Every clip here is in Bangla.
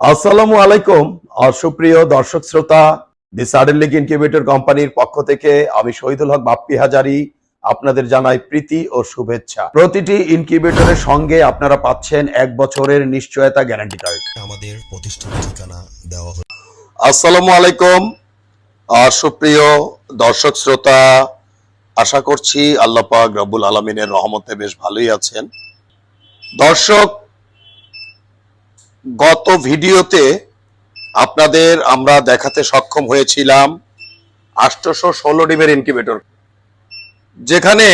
আসসালামু আলাইকুম আর সুপ্রিয় দর্শক শ্রোতা দি সাডেন লিগ ইনকিউবেটর কোম্পানির পক্ষ থেকে আমি শহীদুল হক বাপ্পি হাজারি আপনাদের জানাই প্রীতি ও শুভেচ্ছা। প্রতিটি ইনকিউবেটরের সঙ্গে আপনারা পাচ্ছেন এক বছরের নিশ্চয়তা গ্যারান্টি কার্ড আমাদের প্রতিষ্ঠান ঠিকানা দেওয়া হলো আসসালামু আলাইকুম আর সুপ্রিয় দর্শক শ্রোতা আশা করছি আল্লাহ পাক রব্বুল আলমিনের রহমতে বেশ ভালোই আছেন। দর্শক গত ভিডিওতে আপনাদের আমরা দেখাতে সক্ষম হয়েছিলাম আষ্টশো ষোলো ডিমের ইনকিউবেটর যেখানে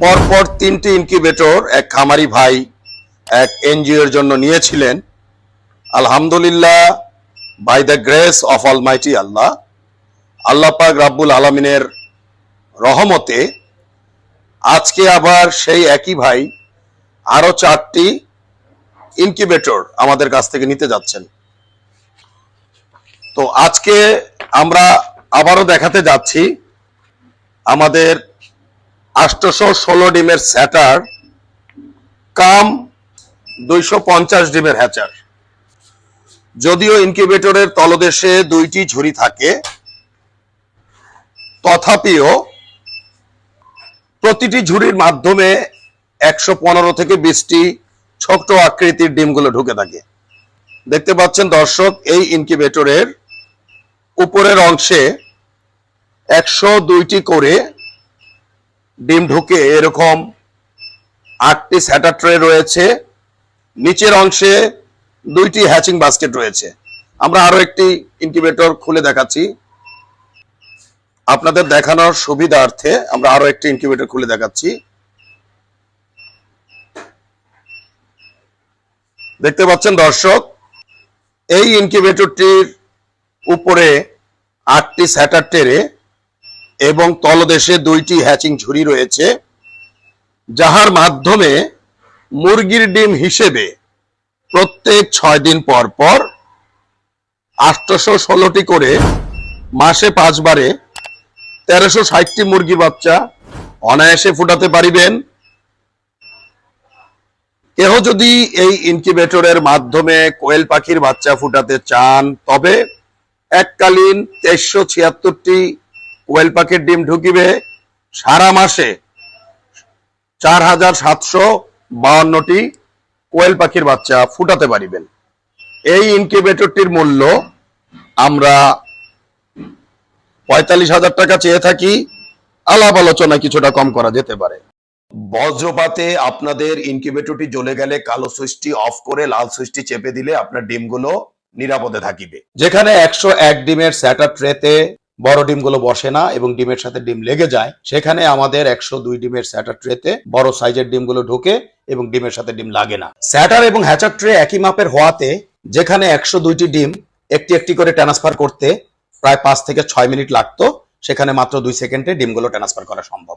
পরপর তিনটি ইনকিউবেটর এক খামারি ভাই, এক এনজিও এর জন্য নিয়েছিলেন। আলহামদুলিল্লাহ by the grace of almighty Allah আল্লাহ পাক রাব্বুল আলমিনের রহমতে আজকে আবার সেই একই ভাই আরও চারটি ইনকিউবেটর আমাদের কাছ থেকে নিতে যাচ্ছেন। তো আজকে আমরা আবারও দেখাতে যাচ্ছি আমাদের আটশোশো ষোলো ডিমের স্যাটার, কাম দুইশো পঞ্চাশ ডিমের হ্যাচার। যদিও ইনকিউবেটরের তলদেশে দুইটি ঝুড়ি থাকে, তথাপিও প্রতিটি ঝুড়ির মাধ্যমে একশো পনেরো থেকে বিশটি ছোট্ট আকৃতির ডিমগুলো ঢুকে থাকে। দেখতে পাচ্ছেন দর্শক, এই ইনকিউবেটরের উপরের অংশে একশো দুইটি করে ডিম ঢুকে এরকম আটটি স্যাটার ট্রে রয়েছে। নিচের অংশে দুইটি হ্যাচিং বাস্কেট রয়েছে। আমরা আরও একটি ইনকিউবেটর খুলে দেখাচ্ছি। আপনাদের দেখানোর সুবিধার্থে আমরা আরও একটি ইনকিউবেটর খুলে দেখাচ্ছি। দেখতে পাচ্ছেন দর্শক, এই ইনকিউবেটরটির উপরে আটটি স্যাটার টেরে এবং তলদেশে দুইটি হ্যাচিং ঝুড়ি রয়েছে, যাহার মাধ্যমে মুরগির ডিম হিসেবে প্রত্যেক ছয় দিন পর পর আটশোশো ষোলোটি করে মাসে পাঁচবারে তেরোশো ষাটটি মুরগি বাচ্চা অনায়াসে ফুটাতে পারিবেন। কেহ যদি এই ইনকিউবেটরের মাধ্যমে কোয়েল পাখির বাচ্চা ফুটাতে চান, তবে এককালীন তেইশশো ছিয়াত্তরটি কোয়েল পাখির ডিম ঢুকিবে। সারা মাসে চার হাজার সাতশো বাউন্নটি কোয়েল পাখির বাচ্চা ফুটাতে পারিবেন। এই ইনকিউবেটরটির মূল্য আমরা পঁয়তাল্লিশ হাজার টাকা চেয়ে থাকি। আলাপ আলোচনা কিছুটা কম করা যেতে পারে। বজ্রপাতে আপনাদের ইনকিউবেটরটি জ্বলে গেলে কালো সুইচটি অফ করে লাল সুইচটি চেপে দিলে আপনার ডিমগুলো নিরাপদে থাকিবে। যেখানে একশো এক ডিমের স্যাটার ট্রেতে বড় ডিমগুলো বসে না এবং ডিমের সাথে ডিম লেগে যায়, সেখানে আমাদের একশো দুই ডিমের স্যাটার ট্রেতে বড় সাইজের ডিমগুলো ঢোকে এবং ডিমের সাথে ডিম লাগে না। স্যাটার এবং হ্যাচার ট্রে একই মাপের হওয়াতে যেখানে একশো দুইটি ডিম একটি একটি করে ট্রান্সফার করতে প্রায় পাঁচ থেকে ছয় মিনিট লাগতো, সেখানে মাত্র দুই সেকেন্ডে ডিমগুলো ট্রান্সফার করা সম্ভব।